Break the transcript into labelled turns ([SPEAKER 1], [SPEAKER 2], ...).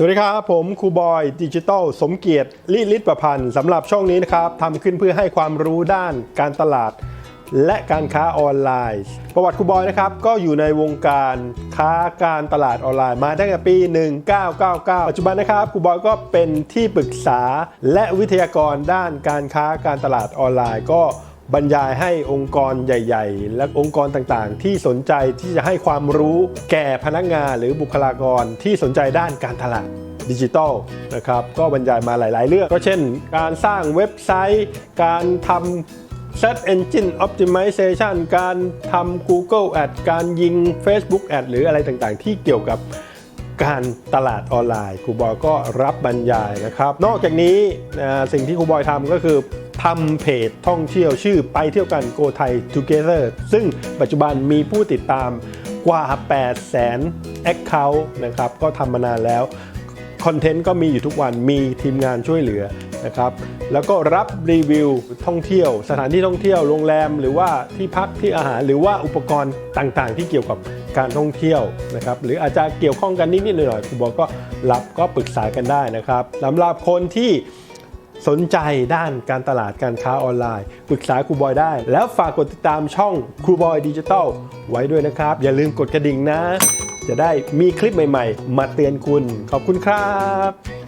[SPEAKER 1] สวัสดีครับ ผมครูบอยดิจิตอลสมเกียรติลิลิตประพันธ์สำหรับช่องนี้นะครับทำขึ้นเพื่อให้ความรู้ด้านการตลาด และการค้าออนไลน์ ประวัติครูบอยนะครับ ก็อยู่ในวงการค้าการตลาดออนไลน์มาตั้งแต่ปี 1999 ปัจจุบันนะครับครูบอยก็เป็นที่ปรึกษาและวิทยากรด้านการค้าการตลาดออนไลน์ก็ บรรยายให้องค์กรใหญ่ ๆ และองค์กรต่างๆ ที่สนใจที่จะให้ความรู้แก่พนักงานหรือบุคลากรที่สนใจด้านการตลาดดิจิทัลนะครับก็บรรยายมาหลาย ๆ เรื่อง ก็เช่น การสร้างเว็บไซต์ การทำ Search Engine Optimization การทำ Google Ad การยิง Facebook Ad หรืออะไรต่างๆ ที่เกี่ยวกับการตลาดออนไลน์ครูบอยก็รับบรรยายนะครับ นอกจากนี้สิ่งที่ครูบอยทำก็คือ ทำเพจท่องเที่ยวชื่อไปเที่ยวกัน Go Thai Together ซึ่งปัจจุบันมีผู้ติดตามกว่า 8 0 0 0 0 0 Account นะครับ ก็ทำมานานแล้ว คอนเทนต์ก็มีอยู่ทุกวันมีทีมงานช่วยเหลือนะครับ แล้วก็รับรีวิวท่องเที่ยว สถานที่ท่องเที่ยวโรงแรม หรือว่าที่พักที่อาหาร หรือว่าอุปกรณ์ต่างๆ ที่เกี่ยวกับการท่องเที่ยวนะครับ หรืออาจจะเกี่ยวข้องกันนิดๆหน่อยๆคุณบอกก็รับก็ปรึกษากันได้นะครับสำหรับคนที่ สนใจด้านการตลาดการค้าออนไลน์ปรึกษาครูบอยได้ แล้วฝากกดติดตามช่องครูบอยดิจิทัลไว้ด้วยนะครับ อย่าลืมกดกระดิ่งนะ จะได้มีคลิปใหม่ๆ มาเตือนคุณขอบคุณครับ